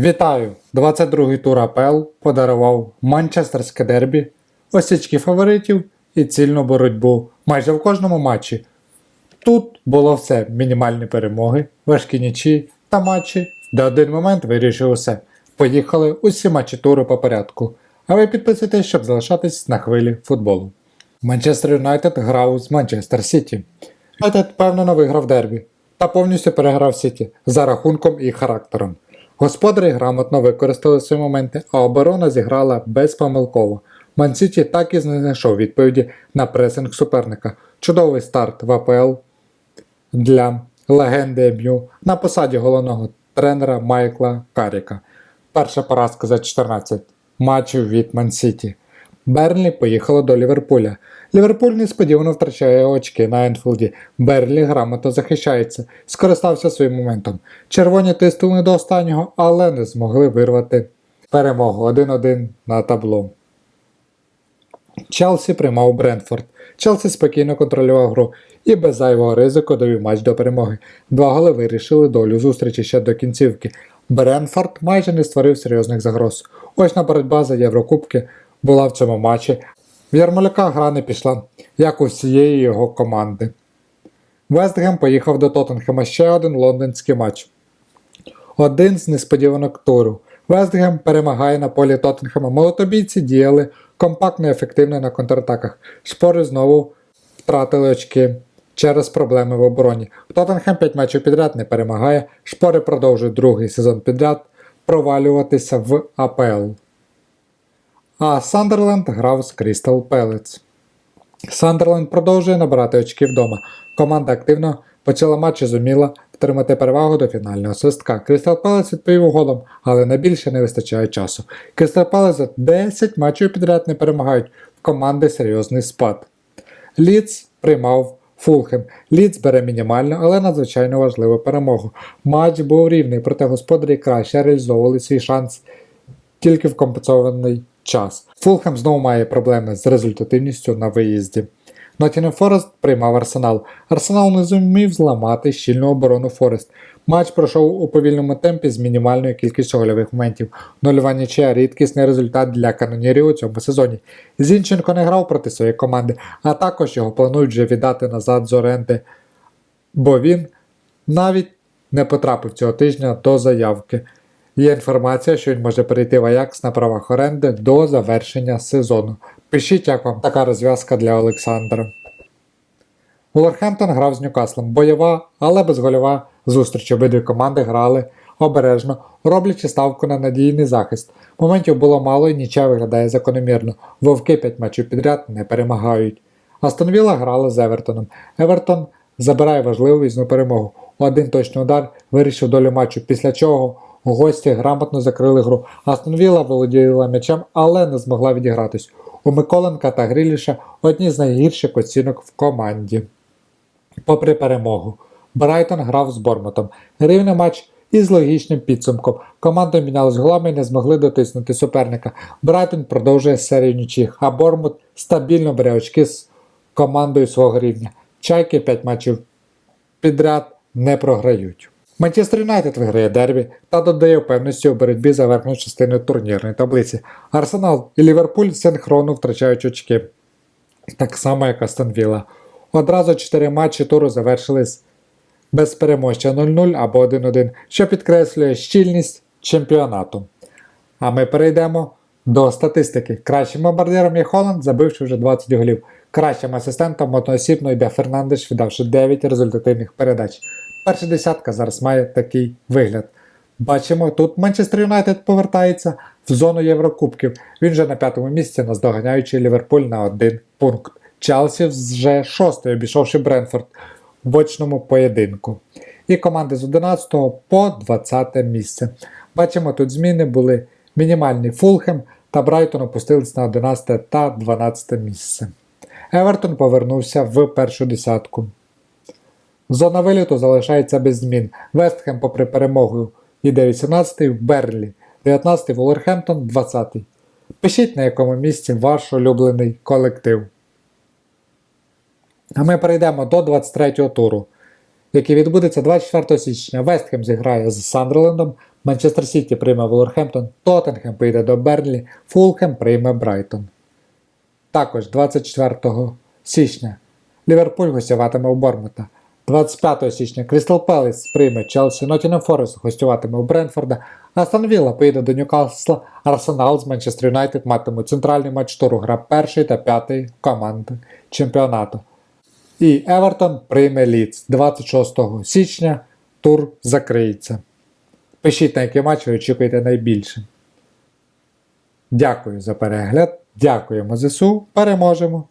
Вітаю! 22-й тур АПЛ подарував Манчестерське дербі, осічки фаворитів і цільну боротьбу майже в кожному матчі. Тут було все: мінімальні перемоги, важкі нічі та матчі, де один момент вирішив усе. Поїхали усі матчі туру по порядку. А ви підписуйтесь, щоб залишатись на хвилі футболу. Манчестер Юнайтед грав з Манчестер Сіті. Юнайтед впевнено виграв дербі та повністю переграв Сіті за рахунком і характером. Господарі грамотно використали свої моменти, а оборона зіграла безпомилково. Мансіті так і не знайшов відповіді на пресинг суперника. Чудовий старт в АПЛ для легенди МЮ на посаді головного тренера Майкла Каріка. Перша поразка за 14 матчів від Мансіті. Берлі поїхало до Ліверпуля. Ліверпуль несподівано втрачає очки на Енфілді. Берлі грамотно захищається, скористався своїм моментом. Червоні тиснули до останнього, але не змогли вирвати перемогу 1-1 на табло. Челсі приймав Брентфорд. Челсі спокійно контролював гру і без зайвого ризику довів матч до перемоги. Два голи вирішили долю зустрічі ще до кінцівки. Бренфорд майже не створив серйозних загроз. Очна боротьба за Єврокубки була в цьому матчі. В Ярмоляка гра не пішла, як у всієї його команди. Вестгем поїхав до Тоттенхема ще один лондонський матч. Один з несподіванок туру. Вестгем перемагає на полі Тоттенхема. Молотобійці діяли компактно і ефективно на контратаках. Шпори знову втратили очки через проблеми в обороні. Тоттенхем 5 матчів підряд не перемагає. Шпори продовжують другий сезон підряд провалюватися в АПЛ. А Сандерленд грав з Крістал Пелец. Сандерленд продовжує набирати очки вдома. Команда активно почала матч і зуміла втримати перевагу до фінального свистка. Крістал Пелес відповів голом, але на більше не вистачає часу. Крістал Пелес за 10 матчів підряд не перемагають в команди серйозний спад. Ліц приймав Фулхем. Ліц бере мінімальну, але надзвичайно важливу перемогу. Матч був рівний, проте господарі краще реалізовували свій шанс тільки в компенсований час. Фулхем знову має проблеми з результативністю на виїзді. Ноттінем Форест приймав Арсенал. Арсенал не зумів зламати щільну оборону Форест. Матч пройшов у повільному темпі з мінімальною кількістю гольових моментів. Нульова нічия – рідкісний результат для канонірів у цьому сезоні. Зінченко не грав проти своєї команди, а також його планують вже віддати назад з оренди, бо він навіть не потрапив цього тижня до заявки. Є інформація, що він може перейти в Аякс на правах оренди до завершення сезону. Пишіть, як вам така розв'язка для Олександра. Вулверхемптон грав з Ньюкаслом. Бойова, але безгольова зустріч. Обидві команди грали обережно, роблячи ставку на надійний захист. Моментів було мало і нічия виглядає закономірно. Вовки 5 матчів підряд не перемагають. Астон Вілла грала з Евертоном. Евертон забирає важливу візну перемогу. Один точний удар вирішив долю матчу, після чого гості грамотно закрили гру. Астон Вілла володіла м'ячем, але не змогла відігратись. У Миколенка та Гріліша одні з найгірших оцінок в команді. Попри перемогу, Брайтон грав з Бормутом. Рівний матч із логічним підсумком. Команди мінялись голами і не змогли дотиснути суперника. Брайтон продовжує серію нічих, а Бормут стабільно бере очки з командою свого рівня. Чайки 5 матчів підряд не програють. Манчестер Юнайтед виграє дербі та додає впевненості у боротьбі за верхню частину турнірної таблиці. Арсенал і Ліверпуль синхронно втрачають очки, так само як Астон Вілла. Одразу 4 матчі туру завершились без переможця 0-0 або 1-1, що підкреслює щільність чемпіонату. А ми перейдемо до статистики. Кращим бомбардиром є Холланд, забивши вже 20 голів. Кращим асистентом одноосібно йде Фернандеш, віддавши 9 результативних передач. Перша десятка зараз має такий вигляд. Бачимо, тут Манчестер Юнайтед повертається в зону Єврокубків. Він вже на п'ятому місці, наздоганяючи Ліверпуль на один пункт. Челсі вже шостий, обійшовши Бренфорд в очному поєдинку. І команди з 11 по 20 місце. Бачимо, тут зміни були мінімальні Фулхем та Брайтон опустились на 11 та 12 місце. Евертон повернувся в першу десятку. Зона виліту залишається без змін. Вестхем, попри перемогу, іде 18-й в Берлі, 19-й Вулверхемптон, 20-й. Пишіть, на якому місці ваш улюблений колектив. А ми перейдемо до 23-го туру. який відбудеться 24 січня. Вестхем зіграє з Сандерлендом, Манчестер Сіті прийме Волверхемптон, Тоттенхем поїде до Берлі, Фулхем прийме Брайтон. Також 24 січня Ліверпуль гостюватиме у Бормута. 25 січня Крістал Пелес прийме Челсі, Ноттінем Форест гостюватиме у Бренфорда, Астон Вілла поїде до Ньюкасла, Арсенал з Манчестер Юнайтед матимуть центральний матч туру гра першої та п'ятої команди чемпіонату. І Евертон прийме Лідс 26 січня. Тур закриється. Пишіть на який матч ви очікуєте найбільше. Дякую за перегляд. Дякуємо ЗСУ. Переможемо!